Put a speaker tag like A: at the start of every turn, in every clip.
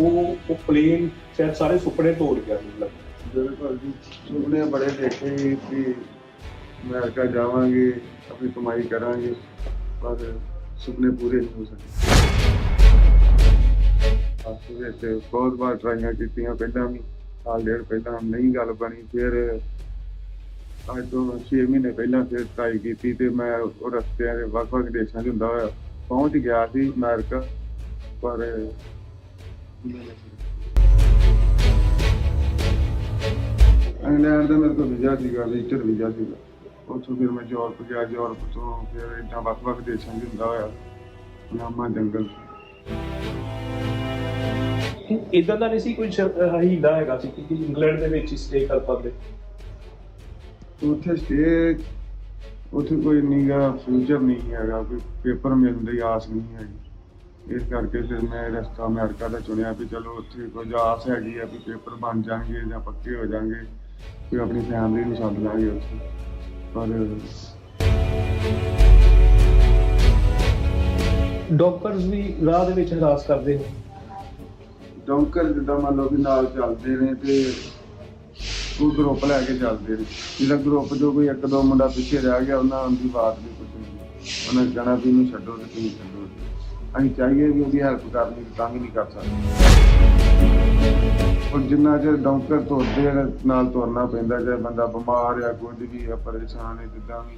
A: ਉਹ ਉਹ ਪਲੇਨ ਸ਼ਾਇਦ ਸਾਰੇ ਸੁਪਨੇ ਤੋੜ ਗਿਆ ਮਤਲਬ।
B: ਬਿਲਕੁਲ ਜੀ ਸੁਪਨੇ ਬੜੇ ਦੇਖੇ ਸੀ ਕਿ ਅਮਰੀਕਾ ਜਾਵਾਂਗੇ, ਆਪਣੀ ਕਮਾਈ ਕਰਾਂਗੇ, ਪਰ ਸੁਪਨੇ ਪੂਰੇ ਨਹੀਂ ਹੋ ਸਕੇ। ਆਪਸ ਵਿੱਚ ਬਹੁਤ ਵਾਰ ਟਰਾਈਆਂ ਕੀਤੀਆਂ, ਪਹਿਲਾਂ ਵੀ ਸਾਲ ਡੇਢ ਪਹਿਲਾਂ ਨਹੀਂ ਗੱਲ ਬਣੀ, ਫਿਰ ਅੱਜ ਤੋਂ 6 ਮਹੀਨੇ ਪਹਿਲਾਂ ਫਿਰ ਟਰਾਈ ਕੀਤੀ ਤੇ ਮੈਂ ਉਹ ਰਸਤਿਆਂ ਦੇ ਵੱਖ-ਵੱਖ ਦੇਸ਼ਾਂ 'ਚ ਹੁੰਦਾ ਹੋਇਆ ਪਹੁੰਚ ਗਿਆ ਸੀ ਅਮਰੀਕਾ, ਪਰ ਇੰਗਲੈਂਡ ਦਾ ਮੇਰੇ ਕੋਲ ਵੀਜ਼ਾ ਸੀਗਾ ਵਿਜ਼ਟਰ ਵੀਜ਼ਾ ਸੀਗਾ ਉੱਥੋਂ ਫਿਰ ਮੈਂ ਯੂਰਪ ਗਿਆ ਯੂਰਪ ਤੋਂ ਫਿਰ ਏਦਾਂ ਵੱਖ-ਵੱਖ ਦੇਸ਼ਾਂ 'ਚ ਹੁੰਦਾ ਹੋਇਆ। ਨਾਮਾ ਜੰਗਲ
A: ਇਦਾਂ ਦਾ ਨਹੀਂ ਸੀ ਕੋਈ ਹੀਲਾ ਹੈਗਾ ਸੀ ਕਿ ਇੰਗਲੈਂਡ ਦੇ ਵਿੱਚ ਸਟੇ ਕਰ ਪਾਉਂਦੇ।
B: ਉੱਥੇ ਸਟੇ ਉੱਥੇ ਕੋਈ ਨੀਗਾ ਫਿਊਚਰ ਨਹੀਂ ਹੈਗਾ ਕੋਈ ਪੇਪਰ ਮਿਲਣ ਦੀ ਆਸ ਨਹੀਂ ਹੈਗੀ। ਇਸ ਕਰਕੇ ਫਿਰ ਮੈਂ ਰਸਤਾ ਅਮਰੀਕਾ ਦਾ ਚੁਣਿਆ ਵੀ ਚਲੋ ਉੱਥੇ ਕੁਝ ਆਸ ਹੈਗੀ ਆ ਵੀ ਪੇਪਰ ਬਣ ਜਾਣਗੇ ਜਾਂ ਪੱਕੇ ਹੋ ਜਾਣਗੇ ਵੀ ਆਪਣੀ ਫੈਮਿਲੀ ਨੂੰ ਸੱਦ ਲਾਂਗੇ ਉੱਥੇ। ਪਰ
A: ਡਾਕਟਰਸ ਵੀ ਰਾਹ ਦੇ ਵਿੱਚ ਹਰਾਸ ਕਰਦੇ ਨੇ?
B: ਡੌਂਕਰ ਜਿੱਦਾਂ ਮੰਨ ਲਓ ਵੀ ਨਾਲ ਚੱਲਦੇ ਨੇ ਤੇ ਉਹ ਗਰੁੱਪ ਲੈ ਕੇ ਚੱਲਦੇ ਨੇ। ਜਿਹੜਾ ਗਰੁੱਪ ਜੋ ਕੋਈ ਇੱਕ ਦੋ ਮੁੰਡਾ ਪਿੱਛੇ ਰਹਿ ਗਿਆ ਉਹਨਾਂ ਦੀ ਬਾਤ ਨਹੀਂ ਪੁੱਛਣੀ। ਉਹਨਾਂ ਕਹਿਣਾ ਵੀ ਇਹਨੂੰ ਛੱਡੋ ਤੇ ਤੁਸੀਂ ਛੱਡੋ। ਅਸੀਂ ਚਾਹੀਏ ਵੀ ਉਹਦੀ ਹੈਲਪ ਕਰਨੀ ਤਾਂ ਵੀ ਨਹੀਂ ਕਰ ਸਕਦੇ। ਔਰ ਜਿੰਨਾ ਚਿਰ ਡੌਂਕਰ ਤੁਰਦੇ ਨਾਲ ਤੁਰਨਾ ਪੈਂਦਾ ਜੇ ਬੰਦਾ ਬਿਮਾਰ ਆ ਕੁਝ ਵੀ ਆ, ਪਰੇਸ਼ਾਨ ਹੈ ਜਿੱਦਾਂ ਵੀ,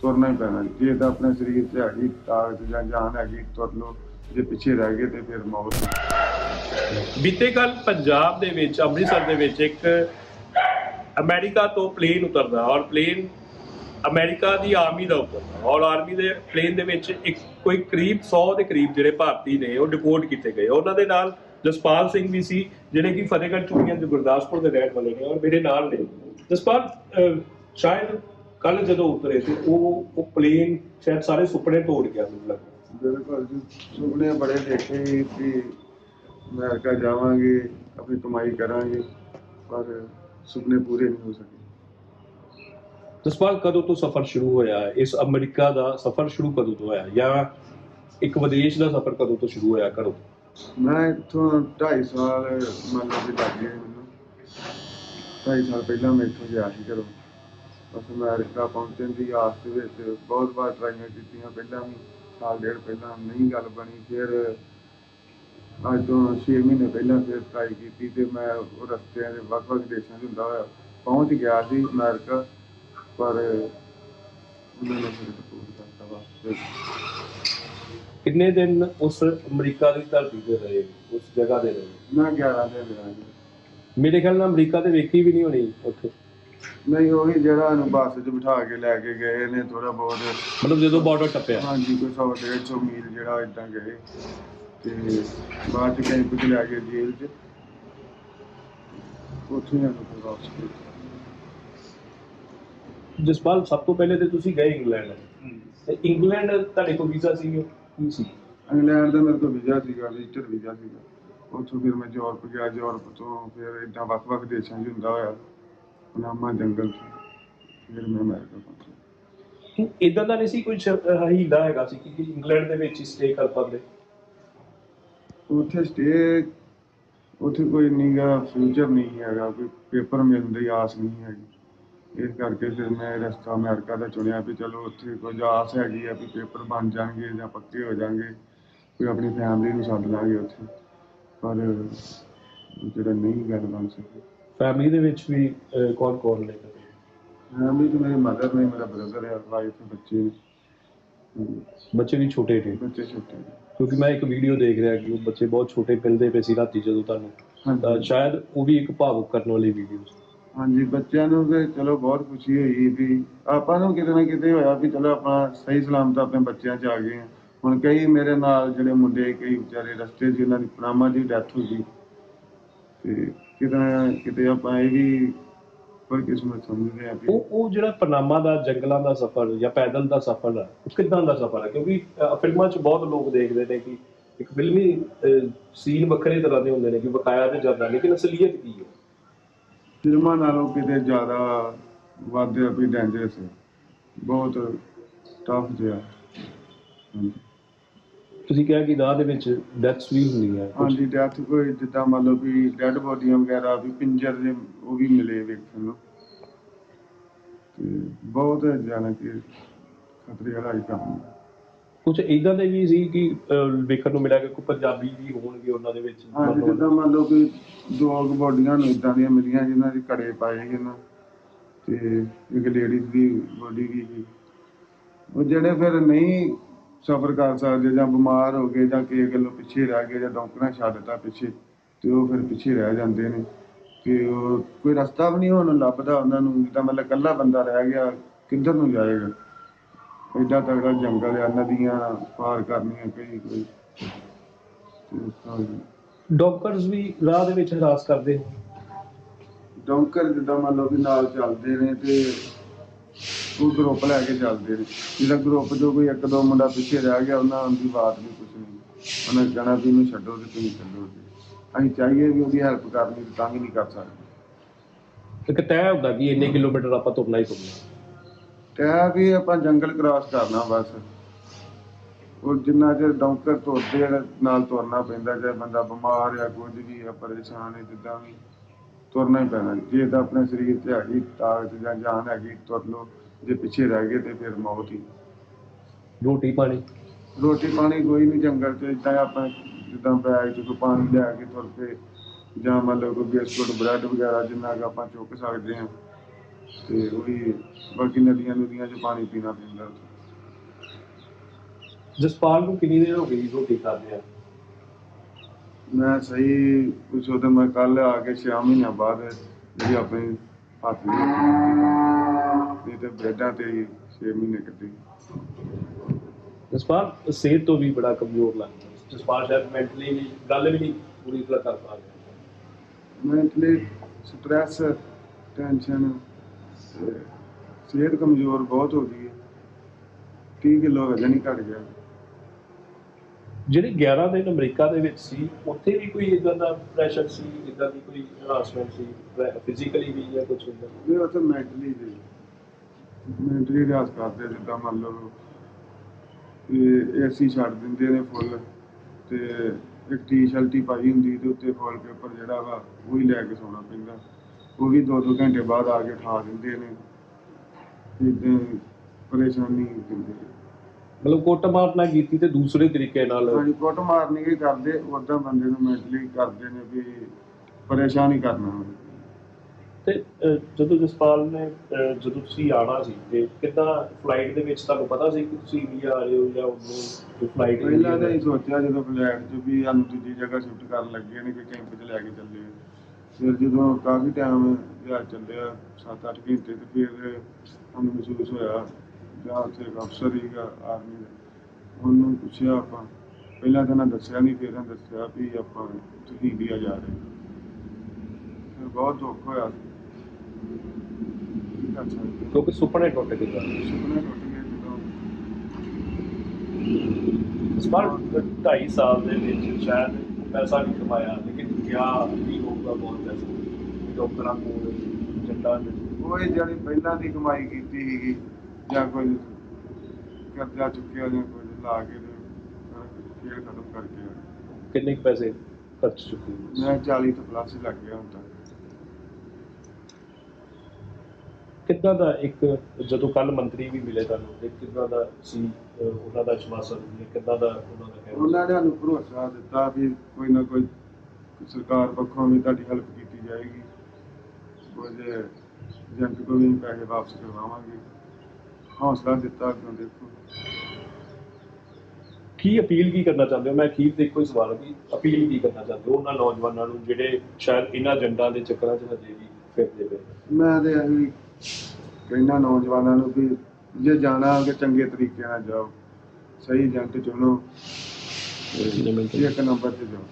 B: ਤੁਰਨਾ ਹੀ ਪੈਣਾ। ਜੇ ਤਾਂ ਆਪਣੇ ਸਰੀਰ 'ਚ ਹੈਗੀ ਤਾਕਤ ਜਾਂ ਜਾਨ ਹੈਗੀ ਤੁਰ ਲਓ, ਜੇ ਪਿੱਛੇ ਰਹਿ ਗਏ ਤੇ ਫਿਰ ਮੌਤ
A: ਬੀਤੇ ਕੱਲ ਪੰਜਾਬ ਦੇ ਵਿੱਚ, ਅੰਮ੍ਰਿਤਸਰ ਦੇ ਵਿੱਚ ਇੱਕ ਅਮਰੀਕਾ ਤੋਂ ਪਲੇਨ ਉਤਰਦਾ ਔਰ ਪਲੇਨ ਅਮਰੀਕਾ ਦੀ ਆਰਮੀ ਦਾ ਉਤਰਦਾ ਔਰ ਆਰਮੀ ਦੇ ਪਲੇਨ ਦੇ ਵਿੱਚ ਇੱਕ ਕੋਈ ਕਰੀਬ 100 ਦੇ ਕਰੀਬ ਜਿਹੜੇ ਭਾਰਤੀ ਨੇ, ਉਹ ਡਿਪੋਰਟ ਕੀਤੇ ਗਏ। ਉਹਨਾਂ ਦੇ ਨਾਲ ਜਸਪਾਲ ਸਿੰਘ ਵੀ ਸੀ, ਜਿਹੜੇ ਕਿ ਫਤਿਹਗੜ੍ਹ ਚੂੜੀਆਂ ਦੇ ਗੁਰਦਾਸਪੁਰ ਦੇ ਰਹਿਣ ਵਾਲੇ ਨੇ ਔਰ ਮੇਰੇ ਨਾਲ ਨੇ। ਜਸਪਾਲ ਸ਼ਾਇਦ ਕੱਲ ਜਦੋਂ ਉਤਰੇ ਤੇ ਉਹ ਉਹ ਪਲੇਨ ਸ਼ਾਇਦ ਸਾਰੇ ਸੁਪਨੇ ਤੋੜ ਗਿਆ ਮਤਲਬ
B: ਬਿਲਕੁਲ ਜੀ, ਸੁਪਨੇ ਬੜੇ ਦੇਖੇ ਸੀ ਕਿ ਅਮਰੀਕਾ ਜਾਵਾਂਗੇ, ਆਪਣੀ ਕਮਾਈ ਕਰਾਂਗੇ, ਪਰ ਸੁਪਨੇ ਪੂਰੇ ਨਹੀਂ ਹੋ ਸਕੇ।
A: ਜਸਪਾਲ, ਕਦੋਂ ਤੋਂ ਸਫ਼ਰ ਸ਼ੁਰੂ ਹੋਇਆ? ਇਸ ਅਮਰੀਕਾ ਦਾ ਸਫ਼ਰ ਸ਼ੁਰੂ ਕਦੋਂ ਤੋਂ ਹੋਇਆ? ਜਾਂ ਇੱਕ ਵਿਦੇਸ਼ ਦਾ ਸਫ਼ਰ ਕਦੋਂ ਤੋਂ ਸ਼ੁਰੂ ਹੋਇਆ ਕਰੋ
B: ਮੈਂ ਇੱਥੋਂ 2.5 ਸਾਲ, ਮੰਨ ਲਓ ਵੀ ਲੱਗ ਗਏ ਮੈਨੂੰ। 2.5 ਸਾਲ ਪਹਿਲਾਂ ਮੈਂ ਇੱਥੋਂ ਗਿਆ ਸੀ ਘਰੋਂ। ਬਸ ਅਮਰੀਕਾ ਪਹੁੰਚਣ ਦੀ ਆਸ ਦੇ ਵਿੱਚ ਬਹੁਤ ਵਾਰ ਟਰਾਈਆਂ ਕੀਤੀਆਂ ਪਹਿਲਾਂ ਵੀ, ਸਾਲ ਡੇਢ ਪਹਿਲਾਂ ਨਹੀਂ ਗੱਲ ਬਣੀ, ਫਿਰ ਅੱਜ ਤੋਂ 6 ਮਹੀਨੇ ਪਹਿਲਾਂ ਫਿਰ ਟਰਾਈ ਕੀਤੀ ਤੇ ਮੈਂ ਰਸਤਿਆਂ ਦੇ ਵੱਖ-ਵੱਖ ਦੇਸ਼ਾਂ 'ਚ ਹੁੰਦਾ ਹੋਇਆ ਪਹੁੰਚ ਗਿਆ ਸੀ ਅਮਰੀਕਾ। ਪਰ ਉਹਨਾਂ ਨੇ ਫਿਰ ਰਿਪੋਰਟ ਕਰਤਾ ਵਾ
A: ਕਿੰਨੇ ਦਿਨ ਉਸ ਅਮਰੀਕਾ ਦੀ ਧਰਤੀ ਤੇ ਰਹੇ? ਉਸ ਜਗ੍ਹਾ ਦੇ ਰਹੇ?
B: ਮੈਂ 11 ਦਿਨ ਰਿਹਾ ਜੀ।
A: ਮੇਰੇ ਖਿਆਲ ਨਾਲ ਅਮਰੀਕਾ ਤੇ ਵੇਖੀ ਵੀ ਨਹੀਂ ਹੋਣੀ ਉੱਥੇ।
B: ਨਹੀਂ ਉਹੀ ਜਿਹੜਾ ਇਹਨੂੰ ਬੱਸ 'ਚ ਬਿਠਾ ਕੇ ਲੈ ਕੇ ਗਏ ਨੇ ਥੋੜਾ ਬਹੁਤ
A: ਮਤਲਬ ਜਦੋਂ ਬਾਰਡਰ ਟੱਪਿਆ।
B: ਹਾਂਜੀ ਕੋਈ 100 150 ਮੀਲ ਜਿਹੜਾ ਇਦਾਂ ਗਏ ਤੇ ਬਾਅਦ ਚ ਕੈਂਪ 'ਚ ਲੈ ਗਏ ਜੇਲ੍ਹ 'ਚ। ਉੱਥੇ ਇਹਨਾਂ ਨੂੰ ਵਾਪਸ ਭੇਜਿਆ।
A: ਜਸਪਾਲ ਸਭ ਤੋਂ ਪਹਿਲੇ ਤੇ ਤੁਸੀਂ ਗਏ ਇੰਗਲੈਂਡ। ਤੇ ਇੰਗਲੈਂਡ ਤੁਹਾਡੇ ਕੋਲ ਵੀਜ਼ਾ ਸੀ ਕੀ ਸੀ?
B: ਇੰਗਲੈਂਡ ਦਾ ਮੇਰੇ ਕੋਲ ਵੀਜ਼ਾ ਸੀਗਾ ਵਿਜ਼ਟਰ ਵੀਜ਼ਾ ਸੀਗਾ। ਉੱਥੋਂ ਫਿਰ ਮੈਂ ਯੂਰਪ ਗਿਆ ਯੂਰਪ ਤੋਂ ਫਿਰ ਇਦਾਂ ਵੱਖ-ਵੱਖ ਦੇਸ਼ਾਂ 'ਚ ਹੁੰਦਾ ਹੋਇਆ। ਨਾਮਾ ਜੰਗਲ 'ਚ। ਫਿਰ ਮੈਂ ਅਮਰੀਕਾ ਪਹੁੰਚਿਆ।
A: ਇਦਾਂ ਦਾ ਨਹੀਂ ਸੀ ਕੋਈ ਹੀਲਾ ਹੈਗਾ ਸੀ ਕਿ ਇੰਗਲੈਂਡ ਦੇ ਵਿੱਚ ਸਟੇ ਕਰ ਪਾਉਂਦੇ?
B: ਉੱਥੇ ਸਟੇ ਉੱਥੇ ਕੋਈ ਨੀਗਾ ਫਿਊਚਰ ਨਹੀਂ ਹੈਗਾ ਕੋਈ ਪੇਪਰ ਮਿਲਣ ਦੀ ਆਸ ਨਹੀਂ ਹੈਗੀ। ਇਸ ਕਰਕੇ ਫਿਰ ਮੈਂ ਰਸਤਾ ਅਮਰੀਕਾ ਦਾ ਚੁਣਿਆ ਵੀ ਚਲੋ ਉੱਥੇ ਕੁਝ ਆਸ ਹੈਗੀ ਆ ਵੀ ਪੇਪਰ ਬਣ ਜਾਣਗੇ ਜਾਂ ਪੱਕੇ ਹੋ ਜਾਣਗੇ ਕੋਈ ਆਪਣੀ ਫੈਮਿਲੀ ਨੂੰ ਸੱਦ ਲਾਂਗੇ ਉੱਥੇ। ਪਰ ਜਿਹੜਾ ਨਹੀਂ ਗੱਲ ਬਣ ਸਕੀ।
A: ਫੈਮਿਲੀ ਦੇ ਵਿੱਚ ਵੀ ਕੌਣ ਕੌਣ ਨੇ?
B: ਫੈਮਿਲੀ ਚ ਮੇਰੀ ਮਦਰ ਨੇ ਮੇਰਾ ਬ੍ਰਦਰ ਹੈ ਵਾਈਫ ਬੱਚੇ ਨੇ।
A: ਬੱਚੇ ਵੀ ਛੋਟੇ ਨੇ?
B: ਬੱਚੇ ਛੋਟੇ ਨੇ।
A: ਕਿਉਂਕਿ ਮੈਂ ਇੱਕ ਵੀਡੀਓ ਦੇਖ ਰਿਹਾ ਕਿ ਉਹ ਬੱਚੇ ਬਹੁਤ ਛੋਟੇ ਮਿਲਦੇ ਪਏ ਸੀ ਰਾਤੀ ਜਦੋਂ ਤੁਹਾਨੂੰ। ਸ਼ਾਇਦ ਉਹ ਵੀ ਇੱਕ ਭਾਵੁਕ ਕਰਨ ਵਾਲੀ ਵੀਡੀਓ ਸੀ।
B: ਹਾਂਜੀ ਬੱਚਿਆਂ ਨੂੰ ਤੇ ਚਲੋ ਬਹੁਤ ਖੁਸ਼ੀ ਹੋਈ ਵੀ ਆਪਾਂ ਨੂੰ ਕਿਤੇ ਨਾ ਕਿਤੇ ਹੋਇਆ ਵੀ ਚਲੋ ਆਪਾਂ ਸਹੀ ਸਲਾਮਤ ਆਪਣੇ ਬੱਚਿਆਂ 'ਚ ਆ ਗਏ ਹਾਂ। ਹੁਣ ਕਈ ਮੇਰੇ ਨਾਲ ਜਿਹੜੇ ਮੁੰਡੇ ਕਈ ਵਿਚਾਰੇ ਰਸਤੇ 'ਚ ਇਹਨਾਂ ਦੀ ਪਨਾਮਾ ਦੀ ਡੈਥ ਹੋ ਗਈ। ਤੇ ਕਿਤੇ ਨਾ ਕਿਤੇ ਆਪਾਂ ਇਹ ਵੀ ਕੋਈ ਕਿਸਮਤ ਸਮਝਦੇ ਆ
A: ਉਹ ਉਹ ਜਿਹੜਾ ਪਨਾਮਾ ਦਾ ਜੰਗਲਾਂ ਦਾ ਸਫ਼ਰ ਜਾਂ ਪੈਦਲ ਦਾ ਸਫ਼ਰ ਹੈ ਉਹ ਕਿੱਦਾਂ ਦਾ ਸਫ਼ਰ ਹੈ ਕਿਉਂਕਿ ਅ, ਫਿਲਮਾਂ 'ਚ ਬਹੁਤ ਲੋਕ ਦੇਖਦੇ ਨੇ ਕਿ ਇੱਕ ਫਿਲਮੀ ਸੀਨ ਵੱਖਰੇ ਤਰ੍ਹਾਂ ਦੇ ਹੁੰਦੇ ਨੇ ਕਿ ਬਕਾਇਆ ਤੇ ਜਾਂਦਾ ਲੇਕਿਨ ਅਸਲੀਅਤ ਕੀ ਹੈ?
B: ਫਿਲਮਾਂ ਨਾਲੋਂ ਕਿਤੇ ਜ਼ਿਆਦਾ ਵੱਧ ਵੀ ਡੇਂਜਰਸ ਹੈ ਬਹੁਤ ਟਫ ਜਿਹਾ ਹਾਂਜੀ
A: ਤੁਸੀਂ ਕਿਹਾ ਕਿ ਰਾਹ ਦੇ ਵਿੱਚ ਡੈਥਸ ਵੀ ਹੁੰਦੀਆਂ ਕੁਛ।
B: ਹਾਂਜੀ ਡੈਥ ਕੋਈ ਜਿੱਦਾਂ ਮੰਨ ਲਓ ਵੀ ਡੈੱਡ ਬੋਡੀਆਂ ਵਗੈਰਾ ਵੀ ਪਿੰਜਰ ਦੇ ਉਹ ਵੀ ਮਿਲੇ ਵੇਖਣ ਨੂੰ ਤੇ ਬਹੁਤ ਕਿ ਖਤਰੇ ਵਾਲਾ ਹੀ ਕੰਮ ਹੈ।
A: ਕੁਝ ਇਦਾਂ ਦੇ ਵੀ ਸੀ ਕਿ ਅਹ, ਵੇਖਣ ਨੂੰ ਮਿਲਿਆ ਕਿ ਕੋਈ ਪੰਜਾਬੀ ਵੀ ਹੋਣਗੇ ਉਹਨਾਂ ਦੇ ਵਿੱਚ?
B: ਹਾਂਜੀ ਜਿੱਦਾਂ ਮੰਨ ਲਓ ਕਿ ਦੋ ਕੁ ਬੋਡੀਆਂ ਨੂੰ ਇਦਾਂ ਦੀਆਂ ਮਿਲੀਆਂ ਜਿਨ੍ਹਾਂ ਦੇ ਕੜੇ ਪਾਏ ਗਏ ਨਾ ਤੇ ਇੱਕ ਲੇਡੀਜ਼ ਦੀ ਬੋਡੀ ਵੀ ਸੀ। ਉਹ ਜਿਹੜੇ ਫਿਰ ਨਹੀਂ ਸਫਰ ਕਰ ਸਕਦੇ ਜਾਂ ਬਿਮਾਰ ਹੋ ਗਏ ਜਾਂ ਕਿਸੇ ਗੱਲੋਂ ਪਿੱਛੇ ਰਹਿ ਗਏ ਜਾਂ ਡਾਕਟਰਾਂ ਛੱਡਤਾ ਪਿੱਛੇ ਤੇ ਉਹ ਫਿਰ ਪਿੱਛੇ ਰਹਿ ਜਾਂਦੇ ਨੇ। ਤੇ ਉਹ ਕੋਈ ਰਸਤਾ ਵੀ ਨਹੀਂ ਹੁਣ ਲੱਭਦਾ ਉਹਨਾਂ ਨੂੰ ਜਿੱਦਾਂ ਮਤਲਬ ਇਕੱਲਾ ਬੰਦਾ ਰਹਿ ਗਿਆ ਕਿੱਧਰ ਨੂੰ ਜਾਏਗਾ? ਐਡਾ ਤਗੜਾ ਜੰਗਲ ਆ ਨਦੀਆਂ ਪਾਰ ਕਰਨੀਆਂ ਕਈ ਕੋਈ।
A: ਡਾਕਟਰਸ ਵੀ ਰਾਹ ਦੇ ਵਿੱਚ ਹਰਾਸ ਕਰਦੇ ਹੋ
B: ਡੌਂਕਰ ਜਿੱਦਾਂ ਮੰਨ ਲਓ ਵੀ ਨਾਲ ਚੱਲਦੇ ਨੇ ਤੇ ਉਹ ਗਰੁੱਪ ਲੈ ਕੇ ਚੱਲਦੇ ਨੇ। ਜਿਹਦਾ ਗਰੁੱਪ ਜੋ ਕੋਈ ਇੱਕ ਦੋ ਮੁੰਡਾ ਪਿੱਛੇ ਰਹਿ ਗਿਆ ਉਹਨਾਂ ਦੀ ਬਾਤ ਵੀ ਕੁਝ ਨਹੀਂ ਉਹਨਾਂ ਕਹਿਣਾ ਵੀ ਇਹਨੂੰ ਛੱਡੋ ਤੇ ਤੁਸੀਂ ਛੱਡੋ ਤੇ। ਅਸੀਂ ਚਾਹੀਏ ਵੀ ਉਹਦੀ ਹੈਲਪ ਕਰਨੀ ਤੇ ਵੀ ਨਹੀਂ ਕਰ ਸਕਦੇ।
A: ਇੱਕ ਤੈਅ ਹੁੰਦਾ ਕਿ ਇੰਨੇ ਕਿਲੋਮੀਟਰ ਆਪਾਂ ਤੁਰਨਾ ਹੀ ਤੁਰਨਾ।
B: ਕਹਿ ਵੀ ਆਪਾਂ ਜੰਗਲ ਕ੍ਰਾਸ ਕਰਨਾ ਬਸ। ਉਹ ਜਿੰਨਾ ਚਿਰ ਡੌਂਕਰ ਤੁਰਦੇ ਨਾਲ ਤੁਰਨਾ ਪੈਂਦਾ ਜੇ ਬੰਦਾ ਬਿਮਾਰ ਆ ਕੁਝ ਵੀ ਆ ਪਰੇਸ਼ਾਨ ਹੈ ਜਿੱਦਾਂ ਵੀ ਤੁਰਨਾ ਹੀ ਪੈਣਾ। ਜੇ ਤਾਂ ਆਪਣੇ ਸਰੀਰ ਤੇ ਹੈਗੀ ਤਾਕਤ ਜਾਂ ਜਾਨ ਹੈਗੀ ਤੁਰ ਲਓ। ਜੇ ਪਿੱਛੇ ਰਹਿ ਗਏ ਤੇ ਫਿਰ ਮੌਤ ਹੀ।
A: ਰੋਟੀ ਪਾਣੀ?
B: ਰੋਟੀ ਪਾਣੀ ਕੋਈ ਨਹੀਂ ਜੰਗਲ ਚ ਇਦਾਂ ਆਪਾਂ ਜਿੱਦਾਂ ਬੈਗ ਚ ਕੋਈ ਪਾਣੀ ਲੈ ਕੇ ਤੁਰ ਪਏ ਜਾਂ ਮੰਨ ਲਓ ਕੋਈ ਬਿਸਕੁਟ ਬ੍ਰੈਡ ਵਗੈਰਾ ਜਿੰਨਾ ਕੁ ਆਪਾਂ ਚੁੱਕ ਸਕਦੇ ਹਾਂ। ਤੇ ਉਹੀ ਬਾਕੀ ਨਦੀਆਂ ਨਦੀਆਂ ਚ ਪਾਣੀ ਪੀਣਾ ਪੈਂਦਾ।
A: ਜਸਪਾਲ ਨੂੰ ਕਿੰਨੀ ਦੇਰ ਹੋ ਗਈ ਰੋਟੀ ਖਾਂਦੇ ਆ?
B: ਮੈਂ ਸਹੀ ਕੁਛ ਉਹਦੇ ਮੈਂ ਕੱਲ ਆ ਕੇ 6 ਮਹੀਨਿਆਂ ਬਾਅਦ ਜਿਹੜੀ ਆਪਣੀ ਹੱਥ ਦੀ ਨਹੀਂ ਤੇ ਬ੍ਰੈਡਾਂ ਤੇ 6 ਮਹੀਨੇ ਕੱਢੇ
A: ਜਸਪਾਲ ਸਿਹਤ ਤੋਂ ਵੀ ਬੜਾ ਕਮਜ਼ੋਰ ਲੱਗਦਾ। ਜਸਪਾਲ ਸ਼ਾਇਦ ਮੈਂਟਲੀ ਵੀ ਗੱਲ ਵੀ ਨਹੀਂ ਪੂਰੀ ਤਰ੍ਹਾਂ ਕਰ ਪਾ ਰਿਹਾ।
B: ਮੈਂਟਲੀ ਸਟ੍ਰੈਸ ਟੈਨਸ਼ਨ ਸਿਹਤ ਕਮਜ਼ੋਰ ਬਹੁਤ ਹੋ ਗਈ ਹੈ। 30 ਕਿਲੋ ਵਜਨ ਹੀ ਘਟ ਗਿਆ।
A: ਜਿਹੜੇ 11 ਦਿਨ ਅਮਰੀਕਾ ਦੇ ਵਿੱਚ ਸੀ ਉੱਥੇ ਵੀ ਕੋਈ ਇਦਾਂ ਦਾ ਪ੍ਰੈਸ਼ਰ ਸੀ ਇਦਾਂ ਦੀ ਕੋਈ ਹਰਾਸਮੈਂਟ ਸੀ ਫਿਜ਼ੀਕਲੀ ਵੀ ਜਾਂ ਕੁਝ ਇਦਾਂ
B: ਇਹ ਉੱਥੇ ਮੈਂਟਲੀ ਦੇ ਮੈਂਟਲੀ ਰਿਆਜ਼ ਕਰਦੇ ਜਿੱਦਾਂ ਮੰਨ ਲਓ ਏਸੀ ਛੱਡ ਦਿੰਦੇ ਨੇ ਫੁੱਲ ਤੇ ਇੱਕ ਟੀ-ਸ਼ਰਟ ਹੀ ਪਾਈ ਹੁੰਦੀ ਤੇ ਉੱਤੇ ਫੁੱਲ ਪੇਪਰ ਜਿਹੜਾ ਵਾ ਉਹ ਹੀ ਲੈ ਕੇ ਸੌਣਾ ਪੈਂਦਾ। ਉਹ ਵੀ ਦੋ ਦੋ ਘੰਟੇ ਬਾਅਦ ਆ ਕੇ ਠਾ ਦਿੰਦੇ ਨੇ ਇਦਾਂ ਪਰੇਸ਼ਾਨੀ ਦਿੰਦੇ
A: ਮਤਲਬ ਕੁੱਟਮਾਰ ਨਾ ਕੀਤੀ ਤੇ ਦੂਸਰੇ ਤਰੀਕੇ ਨਾਲ
B: ਹਾਂਜੀ ਕੁੱਟ ਮਾਰਨੀ ਹੀ ਕਰਦੇ ਉਦਾਂ ਬੰਦੇ ਨੂੰ ਮੈਂਟਲੀ ਕਰਦੇ ਨੇ ਵੀ ਪਰੇਸ਼ਾਨ ਹੀ ਕਰਨਾ ਉਹਨੇ।
A: ਤੇ ਅਹ, ਜਦੋਂ ਜਸਪਾਲ ਨੇ ਅਹ, ਜਦੋਂ ਤੁਸੀਂ ਆਣਾ ਸੀ ਤੇ ਕਿੱਦਾਂ ਫਲਾਈਟ ਦੇ ਵਿੱਚ ਤੁਹਾਨੂੰ ਪਤਾ ਸੀ ਕਿ ਤੁਸੀਂ ਇੰਡੀਆ ਆ ਰਹੇ ਹੋ ਜਾਂ ਉਦੋਂ ਫਲਾਈਟ
B: ਪਹਿਲਾਂ ਤਾਂ ਹੀ ਸੋਚਿਆ ਜਦੋਂ ਫਲੈਟ 'ਚ ਵੀ ਸਾਨੂੰ ਦੂਜੀ ਜਗ੍ਹਾ ਸ਼ਿਫਟ ਕਰਨ ਲੱਗੇ ਨੇ ਕਿ ਕੈਂਪ 'ਚ ਲੈ ਕੇ ਚੱਲੇ ਆ। ਫਿਰ ਜਦੋਂ ਕਾਫੀ ਟਾਈਮ ਜਿਹਾ ਚੱਲਿਆ 7-8 ਘੰਟੇ ਤੇ ਫਿਰ ਸਾਨੂੰ ਮਹਿਸੂਸ ਹੋਇਆ ਜਾਂ ਉੱਥੇ ਇੱਕ ਅਫਸਰ ਸੀਗਾ ਆਰਮੀ ਦਾ ਉਹਨੂੰ ਪੁੱਛਿਆ ਆਪਾਂ ਪਹਿਲਾਂ ਤਾਂ ਨਾ ਦੱਸਿਆ ਨਹੀਂ ਫਿਰ ਇਹਨਾਂ ਦੱਸਿਆ ਵੀ ਆਪਾਂ ਤੁਸੀਂ ਇੰਡੀਆ ਜਾ ਰਹੇ। ਫਿਰ ਬਹੁਤ ਦੁੱਖ ਹੋਇਆ
A: ਕਿਉਂਕਿ ਸੁਪਨੇ ਟੁੱਟ ਗਏ।
B: ਸੁਪਨੇ ਟੁੱਟ ਗਏ ਜਦੋਂ
A: ਜਸਪਾਲ 2.5 ਸਾਲ ਦੇ ਵਿੱਚ ਸ਼ਾਇਦ ਪੈਸਾ ਨਹੀਂ ਕਮਾਇਆ ਲੇਕਿਨ ਵੀ ਹੋਊਗਾ ਬਹੁਤ ਪੈਸਾ ਡਾਕਟਰਾਂ ਕੋਲ ਜੱਟਾਂ ਦੇ
B: ਉਹ ਇਹ ਜਿਹੜੀ ਪਹਿਲਾਂ ਦੀ ਕਮਾਈ ਕੀਤੀ ਸੀਗੀ ਜਾਂ ਕੋਈ ਕਰਜ਼ਾ ਚੁੱਕਿਆ ਜਾਂ ਕੁਝ ਲਾ ਕੇ ਫਿਰ ਖਤਮ ਕਰਕੇ।
A: ਕਿੰਨੇ ਕੁ ਪੈਸੇ ਖਰਚ ਚੁੱਕੇ ਹੋ?
B: ਮੈਂ 40 ਤੋਂ ਪਲੱਸ ਲੱਗ ਗਿਆ ਹੁੰਦਾ
A: ਕਿੱਦਾਂ ਦਾ ਇੱਕ ਜਦੋਂ ਕੱਲ ਮੰਤਰੀ ਵੀ ਮਿਲੇ ਤੁਹਾਨੂੰ ਤੇ ਕਿੱਦਾਂ ਦਾ ਸੀ ਅਹ, ਉਹਨਾਂ ਦਾ ਸ਼ਵਾਸਨ ਕਿੱਦਾਂ ਦਾ ਉਹਨਾਂ ਦਾ ਕਹਿਣਾ
B: ਉਹਨਾਂ ਨੇ ਸਾਨੂੰ ਭਰੋਸਾ ਦਿੱਤਾ ਵੀ ਕੋਈ ਨਾ ਕੋਈ ਸਰਕਾਰ ਪੱਖੋਂ ਵੀ ਤੁਹਾਡੀ ਹੈਲਪ ਕੀਤੀ ਜਾਏਗੀ। ਕੁਝ ਏਜੰਟ ਕੋਲ ਵੀ ਪੈਸੇ ਵਾਪਸ ਕਰਵਾਵਾਂਗੇ। ਹੌਸਲਾ ਦਿੱਤਾ ਅੱਗੋਂ ਦੇਖੋ।
A: ਕੀ ਅਪੀਲ ਕੀ ਕਰਨਾ ਚਾਹੁੰਦੇ ਹੋ? ਮੈਂ ਅਖੀਰ ਤੇ ਇੱਕੋ ਹੀ ਸਵਾਲ ਹੈ ਕਿ ਅਪੀਲ ਕੀ ਕਰਨਾ ਚਾਹੁੰਦੇ ਹੋ? ਉਹਨਾਂ ਨੌਜਵਾਨਾਂ ਨੂੰ ਜਿਹੜੇ ਸ਼ਾਇਦ ਇਹਨਾਂ ਏਜੰਟਾਂ ਦੇ ਚੱਕਰਾਂ 'ਚ ਹਜੇ ਵੀ ਫਿਰਦੇ ਪਏ ਨੇ?
B: ਮੈਂ ਤੇ ਇਹੀ ਕਹਿਣਾ ਨੌਜਵਾਨਾਂ ਨੂੰ ਵੀ ਜੇ ਜਾਣਾ ਕਿ ਚੰਗੇ ਤਰੀਕੇ ਨਾਲ ਜਾਓ। ਸਹੀ ਏਜੰਟ ਚੁਣੋ। ਇੱਕ ਨੰਬਰ ਤੇ ਜਾਓ।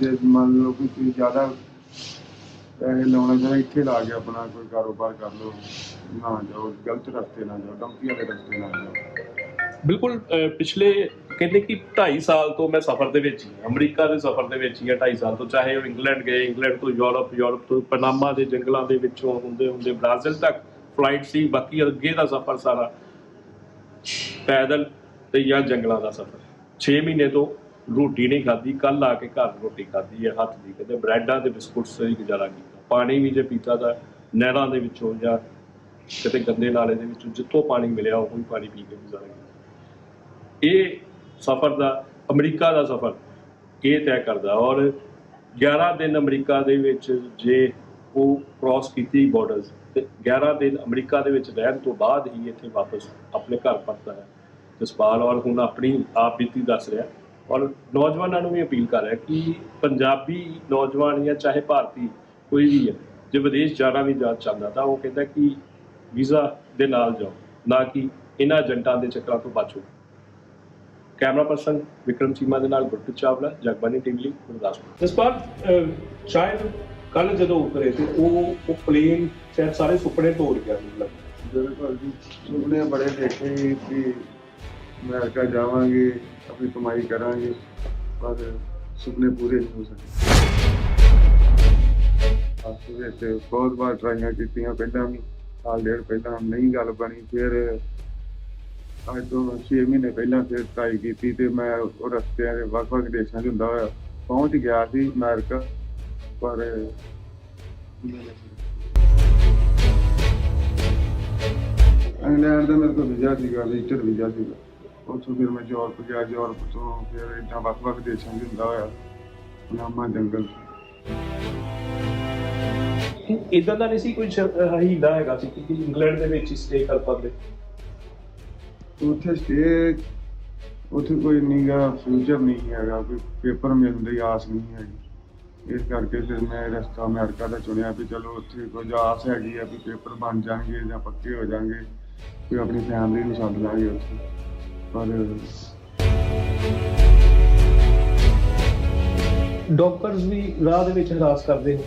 B: ਜੇ ਮੰਨ ਲਓ ਕਿ ਤੁਸੀਂ ਜ਼ਿਆਦਾ ਪੈਸੇ ਲਾਉਣਾ ਚਾਹੁੰਦੇ ਇੱਥੇ ਲਾ ਕੇ ਆਪਣਾ ਕੋਈ ਕਾਰੋਬਾਰ ਕਰ ਲਓ ਨਾ ਜਾਓ ਗਲਤ ਰਸਤੇ ਨਾ ਜਾਓ ਡੰਕੀ ਵਾਲੇ ਰਸਤੇ ਨਾ ਜਾਓ
A: ਬਿਲਕੁਲ ਅਹ, ਪਿਛਲੇ ਕਹਿੰਦੇ ਕਿ 2.5 ਸਾਲ ਤੋਂ ਮੈਂ ਸਫ਼ਰ ਦੇ ਵਿੱਚ ਹੀ ਹਾਂ। ਅਮਰੀਕਾ ਦੇ ਸਫ਼ਰ ਦੇ ਵਿੱਚ ਹੀ ਹਾਂ 2.5 ਸਾਲ ਤੋਂ ਚਾਹੇ ਉਹ ਇੰਗਲੈਂਡ ਗਏ ਇੰਗਲੈਂਡ ਤੋਂ ਯੂਰਪ ਯੂਰਪ ਤੋਂ ਪਨਾਮਾ ਦੇ ਜੰਗਲਾਂ ਦੇ ਵਿੱਚੋਂ ਹੁੰਦੇ ਹੁੰਦੇ ਬ੍ਰਾਜ਼ੀਲ ਤੱਕ ਫਲਾਈਟ ਸੀ ਬਾਕੀ ਅੱਗੇ ਦਾ ਸਫ਼ਰ ਸਾਰਾ ਪੈਦਲ ਤੇ ਜਾਂ ਜੰਗਲਾਂ ਦਾ ਸਫ਼ਰ 6 ਮਹੀਨੇ ਤੋਂ ਰੋਟੀ ਨਹੀਂ ਖਾਧੀ ਕੱਲ ਆ ਕੇ ਘਰ ਰੋਟੀ ਖਾਧੀ ਹੈ, ਹੱਥ ਦੀ ਕਹਿੰਦੇ ਬ੍ਰੈਡਾਂ ਤੇ ਬਿਸਕੁਟਸ ਤੇ ਹੀ ਗੁਜ਼ਾਰਾ ਕੀਤਾ, ਪਾਣੀ ਵੀ ਜੇ ਪੀਤਾ ਤਾਂ ਨਹਿਰਾਂ ਦੇ ਵਿੱਚੋਂ ਜਾਂ ਕਿਤੇ ਗੰਦੇ ਨਾਲੇ ਦੇ ਵਿੱਚੋਂ ਜਿੱਥੋਂ ਪਾਣੀ ਮਿਲਿਆ, ਉਹ ਹੀ ਪਾਣੀ ਪੀ ਕੇ ਗੁਜ਼ਾਰਾ ਕੀਤਾ। ਇਹ ਸਫ਼ਰ ਦਾ, ਅਮਰੀਕਾ ਦਾ ਸਫ਼ਰ ਇਹ ਤੈਅ ਕਰਦਾ ਔਰ 11 ਦਿਨ ਅਮਰੀਕਾ ਦੇ ਵਿੱਚ ਜੇ ਉਹ ਕ੍ਰਾਸ ਕੀਤੀ ਬਾਰਡਰਸ ਤੇ 11 ਦਿਨ ਅਮਰੀਕਾ ਦੇ ਵਿੱਚ ਰਹਿਣ ਤੋਂ ਬਾਅਦ ਹੀ ਇੱਥੇ ਵਾਪਸ ਆਪਣੇ ਘਰ ਪਰਤਦਾ ਹੈ। ਜਸਪਾਲ ਔਰ ਹੁਣ ਆਪਣੀ ਆਪ ਬੀਤੀ ਦੱਸ ਰਿਹਾ ਔਰ ਨੌਜਵਾਨਾਂ ਨੂੰ ਵੀ ਅਪੀਲ ਕਰ ਰਿਹਾ ਕਿ ਪੰਜਾਬੀ ਨੌਜਵਾਨ ਜਾਂ ਚਾਹੇ ਭਾਰਤੀ ਕੋਈ ਵੀ ਹੈ ਜੇ ਵਿਦੇਸ਼ ਜਾਣਾ ਵੀ ਜਾ ਚਾਹੁੰਦਾ ਤਾਂ ਉਹ ਕਹਿੰਦਾ ਕਿ ਵੀਜ਼ਾ ਦੇ ਨਾਲ ਜਾਓ ਨਾ ਕਿ ਇਹਨਾਂ ਏਜੰਟਾਂ ਦੇ ਚੱਕਰਾਂ ਤੋਂ ਬਚੋ ਕੈਮਰਾ ਪਰਸਨ ਵਿਕਰਮ ਚੀਮਾ ਦੇ ਨਾਲ ਗੁਰਪ੍ਰੀਤ ਚਾਵਲਾ ਜਗਬਾਨੀ ਟੀਵੀ ਲਈ ਗੁਰਦਾਸਪੁਰ। ਜਸਪਾਲ ਸ਼ਾਇਦ ਕੱਲ ਜਦੋਂ ਉਤਰੇ ਤੇ ਉਹ ਉਹ ਪਲੇਨ ਸ਼ਾਇਦ ਸਾਰੇ ਸੁਪਨੇ ਤੋੜ ਗਿਆ ਮਤਲਬ
B: ਬਿਲਕੁਲ ਜੀ ਸੁਪਨੇ ਬੜੇ ਦੇਖੇ ਕਿ ਅਮਰੀਕਾ ਜਾਵਾਂਗੇ, ਆਪਣੀ ਕਮਾਈ ਕਰਾਂਗੇ, ਪਰ ਸੁਪਨੇ ਪੂਰੇ ਨਹੀਂ ਹੋ ਸਕੇ। ਆਪਸ ਵਿੱਚ ਬਹੁਤ ਵਾਰ ਟਰਾਈਆਂ ਕੀਤੀਆਂ, ਪਹਿਲਾਂ ਵੀ ਸਾਲ ਡੇਢ ਪਹਿਲਾਂ ਨਹੀਂ ਗੱਲ ਬਣੀ, ਫਿਰ ਅੱਜ ਤੋਂ 6 ਮਹੀਨੇ ਪਹਿਲਾਂ ਫਿਰ ਟਰਾਈ ਕੀਤੀ ਤੇ ਮੈਂ ਉਹ ਰਸਤਿਆਂ ਦੇ ਵੱਖ-ਵੱਖ ਦੇਸ਼ਾਂ 'ਚ ਹੁੰਦਾ ਹੋਇਆ ਪਹੁੰਚ ਗਿਆ ਸੀ ਅਮਰੀਕਾ, ਪਰ ਇੰਗਲੈਂਡ ਦਾ ਮੇਰੇ ਕੋਲ ਵੀਜ਼ਾ ਸੀਗਾ ਵਿਜ਼ਟਰ ਵੀਜ਼ਾ ਸੀਗਾ। ਉੱਥੋਂ ਫਿਰ ਮੈਂ ਯੂਰਪ ਗਿਆ ਯੂਰਪ ਤੋਂ ਫਿਰ ਏਦਾਂ ਵੱਖ-ਵੱਖ ਦੇਸ਼ਾਂ 'ਚ ਹੁੰਦਾ ਹੋਇਆ ਨਾਮਾ ਜੰਗਲ
A: ਇਦਾਂ ਦਾ ਨਹੀਂ ਸੀ ਕੋਈ ਹੀਲਾ ਹੈਗਾ ਸੀ ਕਿ ਇੰਗਲੈਂਡ ਦੇ ਵਿੱਚ ਸਟੇ ਕਰ ਪਾਉਂਦੇ?
B: ਉੱਥੇ ਸਟੇ ਉੱਥੇ ਕੋਈ ਨਹੀਂਗਾ ਫਿਊਚਰ ਨਹੀਂ ਹੈਗਾ ਕੋਈ ਪੇਪਰ ਮਿਲਣ ਦੀ ਆਸ ਨਹੀਂ ਹੈਗੀ। ਇਸ ਕਰਕੇ ਫਿਰ ਮੈਂ ਰਸਤਾ ਅਮਰੀਕਾ ਦਾ ਚੁਣਿਆ ਵੀ ਚਲੋ ਉੱਥੇ ਕੁਝ ਆਸ ਹੈਗੀ ਆ ਵੀ ਪੇਪਰ ਬਣ ਜਾਣਗੇ ਜਾਂ ਪੱਕੇ ਹੋ ਜਾਣਗੇ ਵੀ ਆਪਣੀ ਫੈਮਿਲੀ ਨੂੰ ਸੱਦ ਲਾਂਗੇ ਉੱਥੇ। ਪਰ
A: ਡਾਕਟਰਸ ਵੀ ਰਾਹ ਦੇ ਵਿੱਚ ਹਰਾਸ ਕਰਦੇ ਨੇ।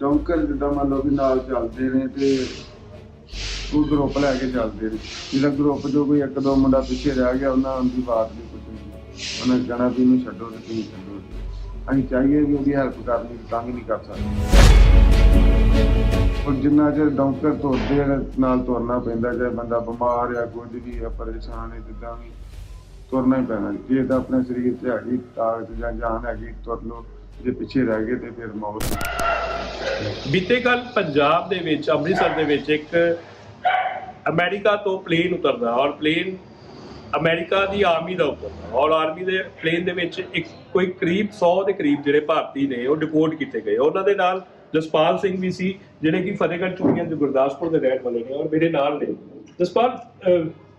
B: ਡੌਂਕਰ ਜਿੱਦਾਂ ਮੰਨ ਲਓ ਵੀ ਨਾਲ ਚੱਲਦੇ ਨੇ ਤੇ ਉਹ ਗਰੁੱਪ ਲੈ ਕੇ ਚੱਲਦੇ ਨੇ। ਜਿਹੜਾ ਗਰੁੱਪ ਜੋ ਕੋਈ ਇੱਕ ਦੋ ਮੁੰਡਾ ਪਿੱਛੇ ਰਹਿ ਗਿਆ ਉਹਨਾਂ ਦੀ ਬਾਤ ਨਹੀਂ ਪੁੱਛਣੀ। ਉਹਨਾਂ ਨੇ ਕਹਿਣਾ ਵੀ ਇਹਨੂੰ ਛੱਡੋ ਤੇ ਤੁਸੀਂ ਛੱਡੋ। ਅਸੀਂ ਚਾਹੀਏ ਵੀ ਉਹਦੀ ਹੈਲਪ ਕਰਨੀ ਤਾਂ ਨਹੀਂ ਕਰ ਸਕਦੇ। ਉਹ ਜਿੰਨਾ ਚਿਰ ਡੌਂਕਰ ਤੁਰਦੇ ਨਾਲ ਤੁਰਨਾ ਪੈਂਦਾ ਜੇ ਬੰਦਾ ਬਿਮਾਰ ਆ, ਕੁਝ ਵੀ ਆ, ਪਰੇਸ਼ਾਨ ਹੈ ਜਿੱਦਾਂ ਵੀ, ਤੁਰਨਾ ਹੀ ਪੈਣਾ। ਜੇ ਤਾਂ ਆਪਣੇ ਸਰੀਰ 'ਚ ਹੈਗੀ ਤਾਕਤ ਜਾਂ ਜਾਨ ਹੈਗੀ, ਤੁਰ ਲਓ। ਜੇ ਪਿੱਛੇ ਰਹਿ ਗਏ ਤੇ ਫਿਰ ਮੌਤ
A: ਬੀਤੇ ਕੱਲ ਪੰਜਾਬ ਦੇ ਵਿੱਚ, ਅੰਮ੍ਰਿਤਸਰ ਦੇ ਵਿੱਚ ਇੱਕ ਅਮਰੀਕਾ ਤੋਂ ਪਲੇਨ ਉਤਰਦਾ ਔਰ ਪਲੇਨ ਅਮਰੀਕਾ ਦੀ ਆਰਮੀ ਦਾ ਉਤਰਦਾ ਔਰ ਆਰਮੀ ਦੇ ਪਲੇਨ ਦੇ ਵਿੱਚ ਇੱਕ ਕੋਈ ਕਰੀਬ 100 ਦੇ ਕਰੀਬ ਜਿਹੜੇ ਭਾਰਤੀ ਨੇ, ਉਹ ਡਿਪੋਰਟ ਕੀਤੇ ਗਏ। ਉਹਨਾਂ ਦੇ ਨਾਲ ਜਸਪਾਲ ਸਿੰਘ ਵੀ ਸੀ ਜਿਹੜੇ ਕਿ ਫਤਿਹਗੜ੍ਹ ਚੂੜੀਆਂ ਦੇ ਗੁਰਦਾਸਪੁਰ ਦੇ ਰਹਿਣ ਵਾਲੇ ਨੇ ਔਰ ਮੇਰੇ ਨਾਲ ਨੇ। ਜਸਪਾਲ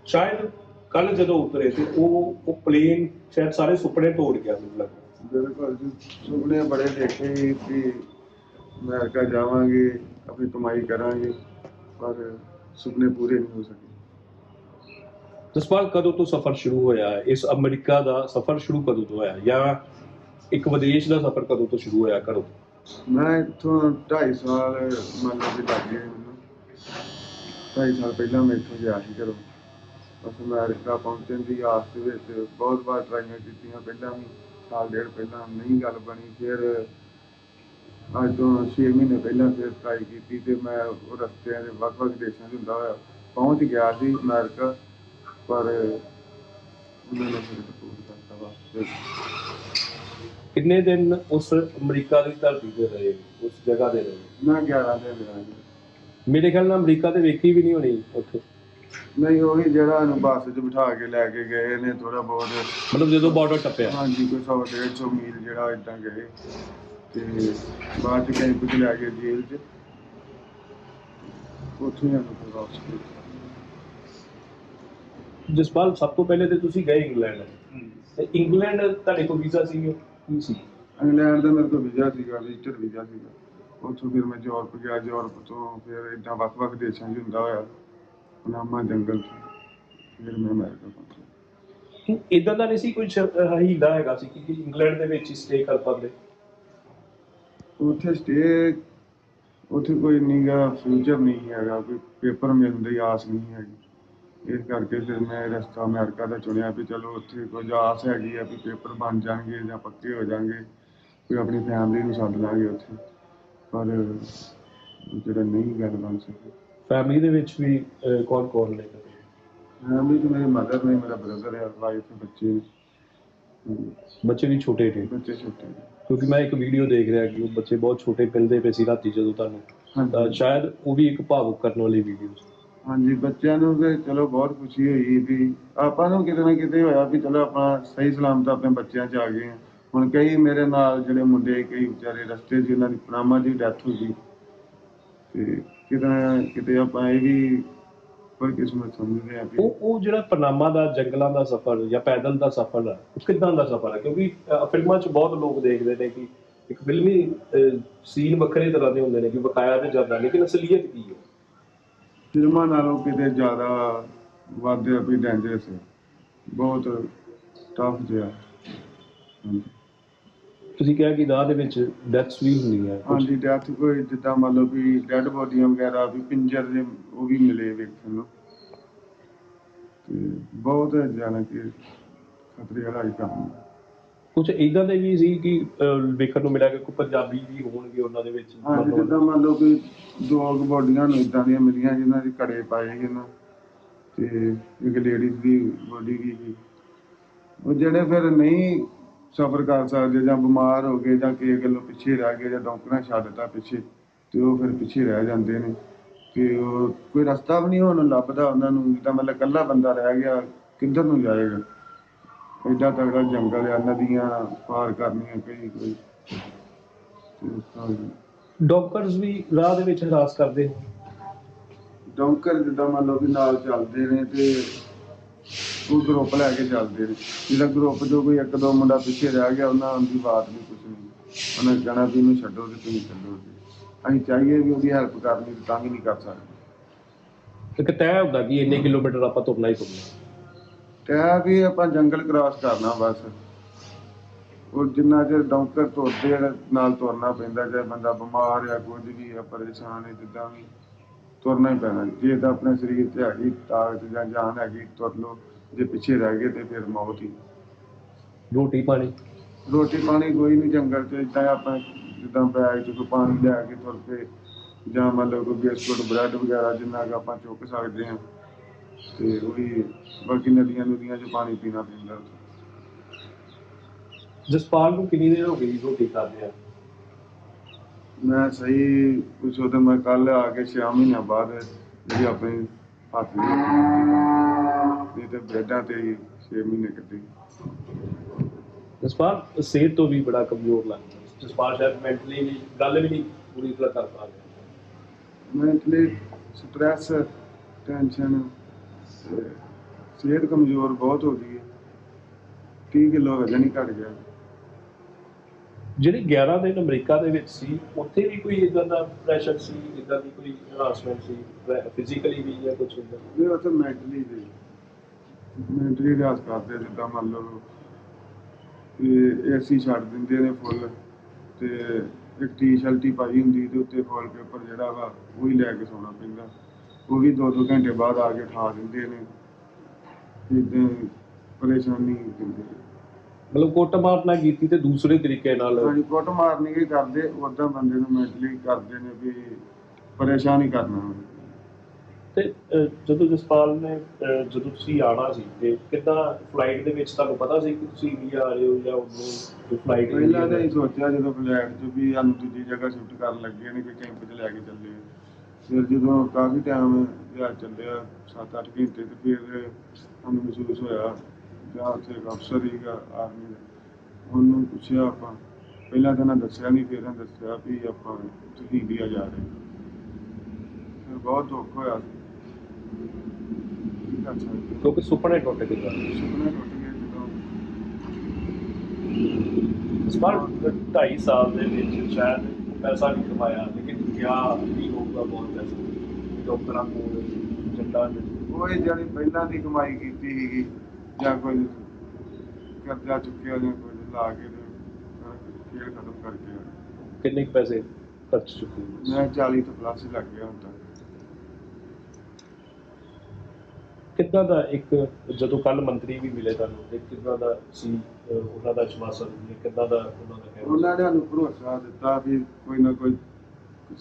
A: ਸ਼ਾਇਦ ਕੱਲ ਜਦੋਂ ਉਤਰੇ ਤੇ ਉਹ ਉਹ ਪਲੇਨ ਸ਼ਾਇਦ ਸਾਰੇ ਸੁਪਨੇ ਤੋੜ ਗਿਆ ਮਤਲਬ
B: ਬਿਲਕੁਲ ਜੀ। ਸੁਪਨੇ ਬੜੇ ਦੇਖੇ ਸੀ ਕਿ ਅਮਰੀਕਾ ਜਾਵਾਂਗੇ, ਆਪਣੀ ਕਮਾਈ ਕਰਾਂਗੇ, ਪਰ ਸੁਪਨੇ ਪੂਰੇ ਨਹੀਂ ਹੋ ਸਕੇ।
A: ਜਸਪਾਲ, ਕਦੋਂ ਤੋਂ ਸਫ਼ਰ ਸ਼ੁਰੂ ਹੋਇਆ? ਇਸ ਅਮਰੀਕਾ ਦਾ ਸਫ਼ਰ ਸ਼ੁਰੂ ਕਦੋਂ ਤੋਂ ਹੋਇਆ? ਜਾਂ ਇੱਕ ਵਿਦੇਸ਼ ਦਾ ਸਫ਼ਰ ਕਦੋਂ ਤੋਂ ਸ਼ੁਰੂ ਹੋਇਆ? ਕਰੋ।
B: ਮੈਂ ਇੱਥੋਂ 2.5 ਸਾਲ, ਮੰਨ ਲਓ ਕਿ ਲੱਗ ਗਏ। ਮੈਨੂੰ 2.5 ਸਾਲ ਪਹਿਲਾਂ ਮੈਂ ਇੱਥੋਂ ਗਿਆ ਸੀ ਘਰੋਂ। ਬਸ ਅਮਰੀਕਾ ਪਹੁੰਚਣ ਦੀ ਆਸ ਦੇ ਵਿੱਚ ਬਹੁਤ ਵਾਰ ਟਰਾਈਆਂ ਕੀਤੀਆਂ। ਪਹਿਲਾਂ ਵੀ ਸਾਲ ਡੇਢ ਪਹਿਲਾਂ ਨਹੀਂ ਗੱਲ ਬਣੀ। ਫਿਰ ਅੱਜ ਤੋਂ 6 ਮਹੀਨੇ ਪਹਿਲਾਂ ਫਿਰ ਟਰਾਈ ਕੀਤੀ ਤੇ ਮੈਂ ਉਹ ਰਸਤਿਆਂ ਦੇ ਵੱਖ-ਵੱਖ ਦੇਸ਼ਾਂ 'ਚ ਹੁੰਦਾ ਹੋਇਆ ਪਹੁੰਚ ਗਿਆ ਸੀ ਅਮਰੀਕਾ। ਪਰ ਉਹਨਾਂ ਨੇ ਫਿਰ ਰਿਪੋਰਟ ਕਰਤਾ ਵਾ। ਤੇ
A: ਕਿੰਨੇ ਦਿਨ ਉਸ ਅਮਰੀਕਾ ਦੀ ਧਰਤੀ ਤੇ ਰਹੇ? ਉਸ ਜਗ੍ਹਾ ਤੇ ਰਹੇ?
B: ਮੈਂ 11 ਦਿਨ ਰਿਹਾ ਜੀ।
A: ਮੇਰੇ ਖਿਆਲ ਨਾਲ ਅਮਰੀਕਾ ਤੇ ਵੇਖੀ ਵੀ ਨਹੀਂ ਹੋਣੀ ਉੱਥੇ।
B: ਨਹੀਂ ਉਹੀ ਜਿਹੜਾ ਨੂੰ ਬੱਸ 'ਚ ਬਿਠਾ ਕੇ ਲੈ ਕੇ ਗਏ ਨੇ ਥੋੜਾ ਬਹੁਤ।
A: ਮਤਲਬ ਜਦੋਂ ਬਾਰਡਰ ਟੱਪਿਆ।
B: ਹਾਂਜੀ ਕੋਈ 100 150 ਮੀਲ ਜਿਹੜਾ ਇਦਾਂ ਗਏ। ਤੇ ਬਾਅਦ ਚ ਕੈਂਪ 'ਚ ਲੈ ਗਏ ਜੇਲ੍ਹ 'ਚ। ਉੱਥੇ ਫਿਰ ਵਾਪਸ ਭੇਜਿਆ।
A: ਜਸਪਾਲ ਸਭ ਤੋਂ ਪਹਿਲੇ ਤੇ ਤੁਸੀਂ ਗਏ ਇੰਗਲੈਂਡ। ਤੇ ਇੰਗਲੈਂਡ ਤੁਹਾਡੇ ਕੋਲ ਵੀਜ਼ਾ ਸੀ ਕੀ ਸੀ?
B: ਇੰਗਲੈਂਡ ਦਾ ਮੇਰੇ ਕੋਲ ਵੀਜ਼ਾ ਸੀਗਾ ਵਿਜ਼ਟਰ ਵੀਜ਼ਾ ਸੀਗਾ। ਉੱਥੋਂ ਫਿਰ ਮੈਂ ਯੂਰਪ ਗਿਆ ਯੂਰਪ ਤੋਂ ਫਿਰ ਇਦਾਂ ਵੱਖ-ਵੱਖ ਦੇਸ਼ਾਂ 'ਚ ਹੁੰਦਾ ਹੋਇਆ। ਨਾਮਾ ਜੰਗਲ 'ਚ ਫਿਰ ਮੈਂ ਅਮਰੀਕਾ ਪਹੁੰਚਿਆ।
A: ਇਦਾਂ ਦਾ ਨਹੀਂ ਸੀ ਕੋਈ ਹੀਲਾ ਹੈਗਾ ਸੀ ਕਿ ਇੰਗਲੈਂਡ ਦੇ ਵਿੱਚ ਸਟੇ ਕਰ ਪਾਉਂਦੇ?
B: ਉੱਥੇ ਸਟੇ ਉੱਥੇ ਕੋਈ ਨਹੀਂਗਾ ਫਿਊਚਰ ਨਹੀਂ ਹੈਗਾ ਕੋਈ ਪੇਪਰ ਮਿਲਣ ਦੀ ਆਸ ਨਹੀਂ ਹੈਗੀ। ਇਸ ਕਰਕੇ ਫਿਰ ਮੈਂ ਰਸਤਾ ਅਮਰੀਕਾ ਦਾ ਚੁਣਿਆ ਵੀ ਚਲੋ ਉੱਥੇ ਕੁਝ ਆਸ ਹੈਗੀ ਆ ਵੀ ਪੇਪਰ ਬਣ ਜਾਣਗੇ ਜਾਂ ਪੱਕੇ ਹੋ ਜਾਣਗੇ ਕੋਈ ਆਪਣੀ ਫੈਮਿਲੀ ਨੂੰ ਸੱਦ ਲਾਂਗੇ ਉੱਥੇ। ਪਰ ਜਿਹੜਾ ਨਹੀਂ ਗੱਲ ਬਣ ਸਕੀ।
A: ਫੈਮਿਲੀ ਦੇ ਵਿੱਚ ਵੀ ਕੌਣ ਕੌਣ ਨੇ?
B: ਫੈਮਿਲੀ ਚ ਮੇਰੇ ਮਦਰ ਨੇ ਮੇਰਾ ਬ੍ਰਦਰ ਹੈ ਵਾਈਫ ਬੱਚੇ ਨੇ।
A: ਬੱਚੇ ਵੀ ਛੋਟੇ ਨੇ?
B: ਬੱਚੇ ਛੋਟੇ ਨੇ।
A: ਕਿਉਂਕਿ ਮੈਂ ਇੱਕ ਵੀਡੀਓ ਦੇਖ ਰਿਹਾ ਕਿ ਉਹ ਬੱਚੇ ਬਹੁਤ ਛੋਟੇ ਪਿੰਦੇ ਪਏ ਸੀ ਰਾਤੀ ਜਦੋਂ ਤੁਹਾਨੂੰ। ਤਾਂ ਸ਼ਾਇਦ ਉਹ ਵੀ ਇੱਕ ਭਾਵੁਕ ਕਰਨ ਵਾਲੀ ਵੀਡੀਓ ਸੀ।
B: ਹਾਂਜੀ ਬੱਚਿਆਂ ਨੂੰ ਤੇ ਚਲੋ ਬਹੁਤ ਖੁਸ਼ੀ ਹੋਈ ਵੀ ਆਪਾਂ ਨੂੰ ਕਿਤੇ ਨਾ ਕਿਤੇ ਹੋਇਆ ਵੀ ਚਲੋ ਆਪਾਂ ਸਹੀ ਸਲਾਮਤ ਆਪਣੇ ਬੱਚਿਆਂ 'ਚ ਆ ਗਏ ਹਾਂ। ਹੁਣ ਕਈ ਮੇਰੇ ਨਾਲ ਜਿਹੜੇ ਮੁੰਡੇ ਕਈ ਵਿਚਾਰੇ ਰਸਤੇ 'ਚ ਉਹਨਾਂ ਦੀ ਪਨਾਮਾ ਦੀ ਡੈਥ ਹੋ ਗਈ। ਤੇ ਕਿਤੇ ਨਾ ਕਿਤੇ ਆਪਾਂ ਇਹ ਵੀ ਕੋਈ ਕਿਸਮਤ ਸਮਝਦੇ ਆ ਵੀ
A: ਉਹ ਉਹ ਜਿਹੜਾ ਪਨਾਮਾ ਦਾ ਜੰਗਲਾਂ ਦਾ ਸਫ਼ਰ ਜਾਂ ਪੈਦਲ ਦਾ ਸਫ਼ਰ ਹੈ ਉਹ ਕਿੱਦਾਂ ਦਾ ਸਫ਼ਰ ਹੈ ਕਿਉਂਕਿ ਅ, ਫਿਲਮਾਂ 'ਚ ਬਹੁਤ ਲੋਕ ਦੇਖਦੇ ਨੇ ਕਿ ਇੱਕ ਫਿਲਮੀ ਸੀਨ ਵੱਖਰੇ ਤਰ੍ਹਾਂ ਦੇ ਹੁੰਦੇ ਨੇ ਕਿ ਬਕਾਇਆ ਤੇ ਜਾਂਦਾ ਲੇਕਿਨ ਅਸਲੀਅਤ ਕੀ ਹੈ?
B: ਫਿਲਮਾਂ ਨਾਲੋਂ ਕਿਤੇ ਜ਼ਿਆਦਾ ਵੱਧ ਵੀ ਡੇਂਜਰਸ ਹੈ ਬਹੁਤ ਟਫ ਜਿਹਾ ਹਾਂਜੀ
A: ਤੁਸੀਂ ਕਿਹਾ ਕਿ ਰਾਹ ਦੇ ਵਿੱਚ ਡੈਥਸ ਵੀ ਹੁੰਦੀਆਂ ਕੁਛ।
B: ਹਾਂਜੀ ਡੈਥ ਕੋਈ ਜਿੱਦਾਂ ਮੰਨ ਲਓ ਵੀ ਡੈਡ ਬੋਡੀਆਂ ਵਗੈਰਾ ਵੀ ਪਿੰਜਰ ਦੇ ਉਹ ਵੀ ਮਿਲੇ ਵੇਖਣ ਨੂੰ ਤੇ ਬਹੁਤ ਕਿ ਖਤਰੇ ਵਾਲਾ ਹੀ ਕੰਮ ਹੈ।
A: ਕੁਝ ਇਦਾਂ ਦੇ ਵੀ ਸੀ ਕਿ ਵੇਖਣ ਨੂੰ ਮਿਲਿਆ ਕਿ ਕੋਈ ਪੰਜਾਬੀ ਵੀ ਹੋਣਗੇ ਉਹਨਾਂ ਦੇ ਵਿੱਚ?
B: ਹਾਂਜੀ
A: ਮਤਲਬ
B: ਜਿੱਦਾਂ ਮੰਨ ਲਓ ਕਿ ਦੋ ਬੋਡੀਆਂ ਨੂੰ ਇਦਾਂ ਦੀਆਂ ਮਿਲੀਆਂ ਜਿਨ੍ਹਾਂ ਦੇ ਕੜੇ ਪਾਏ ਸੀ ਨਾ ਤੇ ਇੱਕ ਲੇਡੀਜ਼ ਦੀ ਬੋਡੀ ਵੀ ਸੀ। ਉਹ ਜਿਹੜੇ ਫਿਰ ਨਹੀਂ ਸਫਰ ਕਰ ਸਕਦੇ ਜਾਂ ਬਿਮਾਰ ਹੋ ਗਏ ਜਾਂ ਕਿਸੇ ਗੱਲੋਂ ਪਿੱਛੇ ਰਹਿ ਗਏ ਜਾਂ ਡਾਕਟਰਾਂ ਛੱਡਤਾ ਪਿੱਛੇ ਤੇ ਉਹ ਫਿਰ ਪਿੱਛੇ ਰਹਿ ਜਾਂਦੇ ਨੇ। ਤੇ ਉਹ ਕੋਈ ਰਸਤਾ ਵੀ ਨਹੀਂ ਹੁਣ ਲੱਭਦਾ ਉਹਨਾਂ ਨੂੰ ਜਿੱਦਾਂ ਮਤਲਬ ਇਕੱਲਾ ਬੰਦਾ ਰਹਿ ਗਿਆ ਕਿੱਧਰ ਨੂੰ ਜਾਏਗਾ? ਐਡਾ ਤਗੜਾ ਜੰਗਲ ਆ ਨਦੀਆਂ ਪਾਰ ਕਰਨੀਆਂ ਕਈ ਕੋਈ।
A: ਡਾਕਟਰਸ ਵੀ ਰਾਹ ਦੇ ਵਿੱਚ ਹਰਾਸ ਕਰਦੇ ਹੋ?
B: ਡੌਂਕਰ ਜਿੱਦਾਂ ਮੰਨ ਲਓ ਵੀ ਨਾਲ ਚੱਲਦੇ ਨੇ ਤੇ ਉਹ ਗਰੁੱਪ ਲੈ ਕੇ ਚੱਲਦੇ ਨੇ। ਜਿਹੜਾ ਗਰੁੱਪ ਜੋ ਕੋਈ ਇੱਕ ਦੋ ਮੁੰਡਾ ਪਿੱਛੇ ਰਹਿ ਗਿਆ ਉਹਨਾਂ ਦੀ ਬਾਤ ਨਹੀਂ ਕੁਛ ਨਹੀਂ ਉਹਨਾਂ ਕਹਿਣਾ ਵੀ ਇਹਨੂੰ ਛੱਡੋ ਤੇ ਤੁਸੀਂ ਛੱਡੋ ਤੇ। ਅਸੀਂ ਚਾਹੀਏ ਵੀ ਉਹਦੀ ਹੈਲਪ ਕਰਨੀ ਤੇ ਵੀ ਨਹੀਂ ਕਰ ਸਕਦੇ।
A: ਇੱਕ ਤੈਅ ਹੁੰਦਾ ਕਿ ਇੰਨੇ ਕਿਲੋਮੀਟਰ ਆਪਾਂ ਤੁਰਨਾ ਹੀ ਤੁਰਨਾ।
B: ਕਹਿ ਵੀ ਆਪਾਂ ਜੰਗਲ ਕ੍ਰਾਸ ਕਰਨਾ ਬਸ। ਉਹ ਜਿੰਨਾ ਚਿਰ ਡੌਂਕਰ ਤੁਰਦੇ ਨਾਲ ਤੁਰਨਾ ਪੈਂਦਾ ਜੇ ਬੰਦਾ ਬਿਮਾਰ ਆ ਕੁਝ ਵੀ ਆ ਪਰੇਸ਼ਾਨ ਹੈ ਜਿੱਦਾਂ ਵੀ ਤੁਰਨਾ ਹੀ ਪੈਣਾ। ਜੇ ਤਾਂ ਆਪਣੇ ਸਰੀਰ 'ਚ ਹੈਗੀ ਤਾਕਤ ਜਾਂ ਜਾਨ ਹੈਗੀ ਤੁਰ ਲਓ। ਜੇ ਪਿੱਛੇ ਰਹਿ ਗਏ ਤੇ ਫਿਰ ਮੌਤ ਹੀ।
A: ਰੋਟੀ ਪਾਣੀ?
B: ਰੋਟੀ ਪਾਣੀ ਕੋਈ ਨਹੀਂ ਜੰਗਲ 'ਚ ਇਦਾਂ ਆਪਾਂ ਜਿੱਦਾਂ ਬੈਗ 'ਚ ਕੋਈ ਪਾਣੀ ਲੈ ਕੇ ਤੁਰ ਪਏ ਜਾਂ ਮੰਨ ਲਓ ਕੋਈ ਬਿਸਕੁਟ ਬ੍ਰੈਡ ਵਗੈਰਾ ਜਿੰਨਾ ਕੁ ਆਪਾਂ ਚੁੱਕ ਸਕਦੇ ਹਾਂ। ਤੇ ਉਹੀ ਬਾਕੀ ਨਦੀਆਂ ਨਦੀਆਂ 'ਚ ਪਾਣੀ ਪੀਣਾ ਪੈਂਦਾ।
A: ਜਸਪਾਲ ਨੂੰ ਕਿੰਨੀ ਦੇਰ ਹੋ ਗਈ ਰੋਟੀ ਖਾਦੇ ਆ?
B: ਮੈਂ ਸਹੀ ਕੁਛ ਉਹਦੇ ਮੈਂ ਕੱਲ ਆ ਕੇ 6 ਮਹੀਨਿਆਂ ਬਾਅਦ ਜਿਹੜੀ ਆਪਣੇ ਹੱਥ ਦੀ ਨਹੀਂ ਤੇ ਬ੍ਰੈਡਾਂ ਤੇ 6 ਮਹੀਨੇ ਕੱਢੇ।
A: ਜਸਪਾਲ ਸਿਹਤ ਤੋਂ ਵੀ ਬੜਾ ਕਮਜ਼ੋਰ ਲੱਗਦਾ। ਜਸਪਾਲ ਸ਼ਾਇਦ ਮੈਂਟਲੀ ਵੀ ਗੱਲ ਵੀ ਨਹੀਂ ਪੂਰੀ ਤਰ੍ਹਾਂ ਕਰ ਪਾ ਰਿਹਾ।
B: ਮੈਂਟਲੀ ਸਟ੍ਰੈਸ ਟੈਨਸ਼ਨ ਸਿਹਤ ਕਮਜ਼ੋਰ ਬਹੁਤ ਹੋ ਗਈ ਹੈ। 30 ਕਿਲੋ ਵਜਨ ਹੀ ਘਟ ਗਿਆ।
A: ਜਿਹੜੇ 11 ਦਿਨ ਅਮਰੀਕਾ ਦੇ ਵਿੱਚ ਸੀ ਉੱਥੇ ਵੀ ਕੋਈ ਇਦਾਂ ਦਾ ਪ੍ਰੈਸ਼ਰ ਸੀ ਇਦਾਂ ਦੀ ਕੋਈ ਹਰਾਸਮੈਂਟ ਸੀ ਫਿਜ਼ੀਕਲੀ ਵੀ ਜਾਂ ਕੁਝ ਇਦਾਂ
B: ਇਹ ਉੱਥੇ ਮੈਂਟਲੀ ਦੇ ਮੈਂਟਲੀ ਰਿਆਜ਼ ਕਰਦੇ ਜਿੱਦਾਂ ਮੰਨ ਲਓ ਕਿ ਏਸੀ ਛੱਡ ਦਿੰਦੇ ਨੇ ਫੁੱਲ ਤੇ ਇੱਕ ਟੀ-ਸ਼ਰਟ ਹੀ ਪਾਈ ਹੁੰਦੀ ਤੇ ਉੱਤੇ ਫੁੱਲ ਪੇਪਰ ਜਿਹੜਾ ਵਾ ਉਹ ਹੀ ਲੈ ਕੇ ਸੌਣਾ ਪੈਂਦਾ। ਉਹ ਵੀ ਦੋ ਦੋ ਘੰਟੇ ਬਾਅਦ ਆ ਕੇ ਠਾ ਦਿੰਦੇ ਨੇ। ਇਦਾਂ ਪਰੇਸ਼ਾਨੀ ਦਿੰਦੇ
A: ਮਤਲਬ ਕੁੱਟਮਾਰ ਨਾ ਕੀਤੀ ਤੇ ਦੂਸਰੇ ਤਰੀਕੇ ਨਾਲ
B: ਹਾਂਜੀ ਕੁੱਟ ਮਾਰਨੀ ਕੀ ਕਰਦੇ ਉਦਾਂ ਬੰਦੇ ਨੂੰ ਮੈਂਟਲੀ ਕਰਦੇ ਨੇ ਵੀ ਪਰੇਸ਼ਾਨ ਹੀ ਕਰਨਾ।
A: ਤੇ ਅਹ, ਜਦੋਂ ਜਸਪਾਲ ਨੇ ਅਹ, ਜਦੋਂ ਤੁਸੀਂ ਆਣਾ ਸੀ ਤੇ ਕਿੱਦਾਂ ਫਲਾਈਟ ਦੇ ਵਿੱਚ ਤੁਹਾਨੂੰ ਪਤਾ ਸੀ ਕਿ ਤੁਸੀਂ ਇੰਡੀਆ ਆ ਰਹੇ ਹੋ ਜਾਂ ਕੋਈ ਫਲਾਈਟ
B: ਪਹਿਲਾਂ ਤਾਂ ਹੀ? ਸੋਚਿਆ ਜਦੋਂ ਫਲੈਟ 'ਚ ਵੀ ਸਾਨੂੰ ਦੂਜੀ ਜਗ੍ਹਾ ਸ਼ਿਫਟ ਕਰਨ ਲੱਗੇ ਨੇ ਕਿ ਕੈਂਪ 'ਚ ਲੈ ਕੇ ਚੱਲੇ। ਫਿਰ ਜਦੋਂ ਕਾਫੀ ਟਾਈਮ ਜਿਹਾ ਚੱਲਿਆ 7-8 ਘੰਟੇ ਤੇ ਫਿਰ ਸਾਨੂੰ ਮਹਿਸੂਸ ਹੋਇਆ ਜਾਂ ਉੱਥੇ ਇੱਕ ਅਫਸਰ ਸੀਗਾ ਆਰਮੀ ਦਾ ਉਹਨੂੰ ਪੁੱਛਿਆ ਆਪਾਂ ਪਹਿਲਾਂ ਤਾਂ ਨਾ ਦੱਸਿਆ ਨਹੀਂ ਫਿਰ ਉਹਨਾਂ ਦੱਸਿਆ ਵੀ ਆਪਾਂ ਤੁਸੀਂ ਇੰਡੀਆ ਜਾ ਰਹੇ। ਫਿਰ ਬਹੁਤ ਦੁੱਖ ਹੋਇਆ
A: ਕਿਉਂਕਿ ਸੁਪਨੇ ਟੁੱਟ ਗਏ।
B: ਸੁਪਨੇ ਟੁੱਟ ਗਏ ਜਦੋਂ
A: ਜਸਪਾਲ 2.5 ਸਾਲ ਦੇ ਵਿੱਚ ਸ਼ਾਇਦ ਪੈਸਾ ਨਹੀਂ ਕਮਾਇਆ ਲੇਕਿਨ ਕਿਆ ਹੋਊਗਾ ਬਹੁਤ ਪੈਸਾ ਡਾਕਟਰਾਂ ਕੋਲ ਜੱਟਾਂ ਦੇ
B: ਕੋਈ ਜਿਹੜੀ ਪਹਿਲਾਂ ਦੀ ਕਮਾਈ ਕੀਤੀ ਸੀਗੀ ਜਾਂ ਕੋਈ ਕਰਜ਼ਾ ਚੁੱਕਿਆ ਜਾਂ ਕੋਈ ਲਾ ਕੇ ਤੇ ਖੇਡ ਖਤਮ ਕਰਕੇ।
A: ਕਿੰਨੇ ਪੈਸੇ ਖਰਚ ਚੁੱਕੇ ਹੋ?
B: ਮੈਂ 40 ਤੋਂ ਪਲੱਸ ਹੀ ਲੱਗ ਗਿਆ ਹੁਣ ਤੱਕ
A: ਕਿੱਦਾਂ ਦਾ ਇੱਕ ਜਦੋਂ ਕੱਲ ਮੰਤਰੀ ਵੀ ਮਿਲੇ ਤੁਹਾਨੂੰ ਤੇ ਕਿੱਦਾਂ ਦਾ ਸੀ ਉਹਨਾਂ ਦਾ ਸ਼ਵਾਸਨ ਕਿੱਦਾਂ ਦਾ ਉਹਨਾਂ ਦਾ
B: ਉਹਨਾਂ ਨੇ ਸਾਨੂੰ ਭਰੋਸਾ ਦਿੱਤਾ ਵੀ ਕੋਈ ਨਾ ਕੋਈ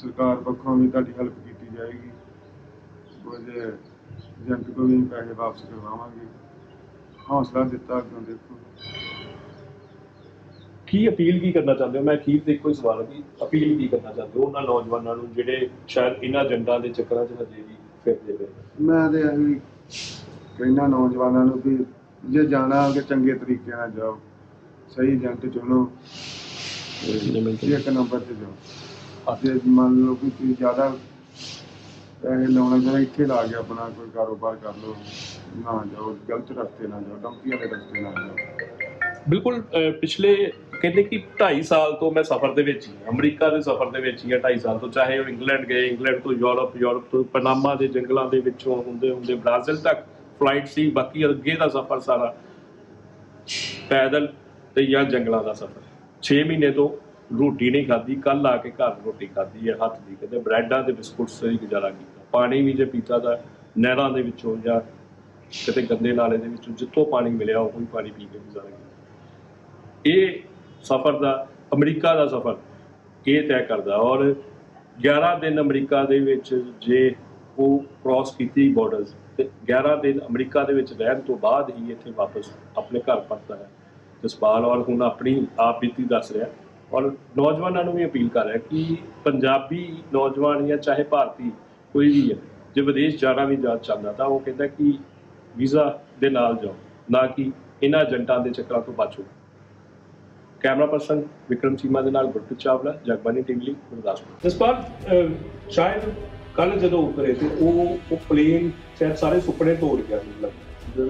B: ਸਰਕਾਰ ਪੱਖੋਂ ਵੀ ਤੁਹਾਡੀ ਹੈਲਪ ਕੀਤੀ ਜਾਏਗੀ। ਕੁਝ ਏਜੰਟ ਕੋਲ ਵੀ ਪੈਸੇ ਵਾਪਸ ਕਰਵਾਵਾਂਗੇ। ਹੌਸਲਾ ਦਿੱਤਾ ਅੱਗੋਂ ਦੇਖੋ।
A: ਕੀ ਅਪੀਲ ਕੀ ਕਰਨਾ ਚਾਹੁੰਦੇ ਹੋ? ਮੈਂ ਅਖੀਰ ਤੇ ਇੱਕੋ ਹੀ ਸਵਾਲ ਹੈ ਕਿ ਅਪੀਲ ਕੀ ਕਰਨਾ ਚਾਹੁੰਦੇ ਹੋ? ਉਹਨਾਂ ਨੌਜਵਾਨਾਂ ਨੂੰ ਜਿਹੜੇ ਸ਼ਾਇਦ ਇਹਨਾਂ ਏਜੰਟਾਂ ਦੇ ਚੱਕਰਾਂ 'ਚ ਹਜੇ ਵੀ ਫਿਰਦੇ ਪਏ ਨੇ।
B: ਮੈਂ ਤੇ ਇਹੀ ਕਹਿਣਾ ਨੌਜਵਾਨਾਂ ਨੂੰ ਵੀ ਜੇ ਜਾਣਾ ਕਿ ਚੰਗੇ ਤਰੀਕੇ ਨਾਲ ਜਾਓ। ਸਹੀ ਏਜੰਟ ਚੁਣੋ। ਇੱਕ ਨੰਬਰ ਤੇ ਜਾਓ। ਜੇ ਮੰਨ ਲਓ ਕਿ ਤੁਸੀਂ ਜ਼ਿਆਦਾ ਪੈਸੇ ਲਾਉਣਾ ਚਾਹੁੰਦੇ ਇੱਥੇ ਲਾ ਕੇ ਆਪਣਾ ਕੋਈ ਕਾਰੋਬਾਰ ਕਰ ਲਓ ਨਾ ਜਾਓ ਗਲਤ ਰਸਤੇ ਨਾ ਜਾਓ ਡੰਕੀ ਵਾਲੇ ਰਸਤੇ ਨਾ ਜਾਓ।
A: ਬਿਲਕੁਲ ਅਹ, ਪਿਛਲੇ ਕਹਿੰਦੇ ਕਿ 2.5 ਸਾਲ ਤੋਂ ਮੈਂ ਸਫ਼ਰ ਦੇ ਵਿੱਚ ਹੀ ਹਾਂ ਅਮਰੀਕਾ ਦੇ ਸਫ਼ਰ ਦੇ ਵਿੱਚ ਹੀ ਹਾਂ 2.5 ਸਾਲ ਤੋਂ ਚਾਹੇ ਉਹ ਇੰਗਲੈਂਡ ਗਏ ਇੰਗਲੈਂਡ ਤੋਂ ਯੂਰਪ ਯੂਰਪ ਤੋਂ ਪਨਾਮਾ ਦੇ ਜੰਗਲਾਂ ਦੇ ਵਿੱਚੋਂ ਹੁੰਦੇ ਹੁੰਦੇ ਬ੍ਰਾਜ਼ੀਲ ਤੱਕ ਫਲਾਈਟ ਸੀ ਬਾਕੀ ਅੱਗੇ ਦਾ ਸਫ਼ਰ ਸਾਰਾ ਪੈਦਲ ਤੇ ਜਾਂ ਜੰਗਲਾਂ ਦਾ ਸਫ਼ਰ। 6 ਮਹੀਨੇ ਤੋਂ ਰੋਟੀ ਨਹੀਂ ਖਾਧੀ ਕੱਲ ਆ ਕੇ ਘਰ ਰੋਟੀ ਖਾਧੀ ਹੈ, ਹੱਥ ਦੀ ਕਦੇ ਬ੍ਰੈਡਾਂ ਤੇ ਬਿਸਕੁਟਸ ਤੇ ਹੀ ਗੁਜ਼ਾਰਾ ਕੀਤਾ। ਪਾਣੀ ਵੀ ਜੇ ਪੀਤਾ ਤਾਂ ਨਹਿਰਾਂ ਦੇ ਵਿੱਚੋਂ ਜਾਂ ਕਿਤੇ ਗੰਦੇ ਨਾਲੇ ਦੇ ਵਿੱਚੋਂ ਜਿੱਥੋਂ ਪਾਣੀ ਮਿਲਿਆ, ਉਹ ਹੀ ਪਾਣੀ ਪੀ ਕੇ ਗੁਜ਼ਾਰਾ ਕੀਤਾ। ਇਹ ਸਫ਼ਰ ਦਾ, ਅਮਰੀਕਾ ਦਾ ਸਫ਼ਰ, ਇਹ ਤੈਅ ਕਰਦਾ। ਔਰ 11 ਦਿਨ ਅਮਰੀਕਾ ਦੇ ਵਿੱਚ ਜੇ ਉਹ ਕ੍ਰਾਸ ਕੀਤੀ ਬਾਰਡਰਸ ਤੇ 11 ਦਿਨ ਅਮਰੀਕਾ ਦੇ ਵਿੱਚ ਰਹਿਣ ਤੋਂ ਬਾਅਦ ਹੀ ਇੱਥੇ ਵਾਪਸ ਆਪਣੇ ਘਰ ਪਰਤਦਾ ਹੈ। ਜਸਪਾਲ ਔਰ ਹੁਣ ਆਪਣੀ ਆਪ ਬੀਤੀ ਦੱਸ ਰਿਹਾ। ਔਰ ਨੌਜਵਾਨਾਂ ਨੂੰ ਵੀ ਅਪੀਲ ਕਰ ਰਿਹਾ ਕਿ ਪੰਜਾਬੀ ਨੌਜਵਾਨ ਜਾਂ ਚਾਹੇ ਭਾਰਤੀ ਕੋਈ ਵੀ ਹੈ, ਜੇ ਵਿਦੇਸ਼ ਜਾਣਾ ਵੀ ਜਾ ਚਾਹੁੰਦਾ ਤਾਂ ਉਹ ਕਹਿੰਦਾ ਕਿ ਵੀਜ਼ਾ ਦੇ ਨਾਲ ਜਾਓ, ਨਾ ਕਿ ਇਹਨਾਂ ਏਜੰਟਾਂ ਦੇ ਚੱਕਰਾਂ ਤੋਂ ਬਚੋ। ਕੈਮਰਾ ਪਰਸਨ ਵਿਕਰਮ ਚੀਮਾ ਦੇ ਨਾਲ ਗੁਰਪ੍ਰੀਤ ਚਾਵਲਾ ਜਗਬਾਨੀ ਟੀਵੀ ਲਈ ਗੁਰਦਾਸਪੁਰ। ਜਸਪਾਲ ਸ਼ਾਇਦ ਕੱਲ ਜਦੋਂ ਉਤਰੇ ਤੇ ਉਹ ਉਹ ਪਲੇਨ ਸ਼ਾਇਦ ਸਾਰੇ ਸੁਪਨੇ ਤੋੜ ਗਿਆ ਮਤਲਬ।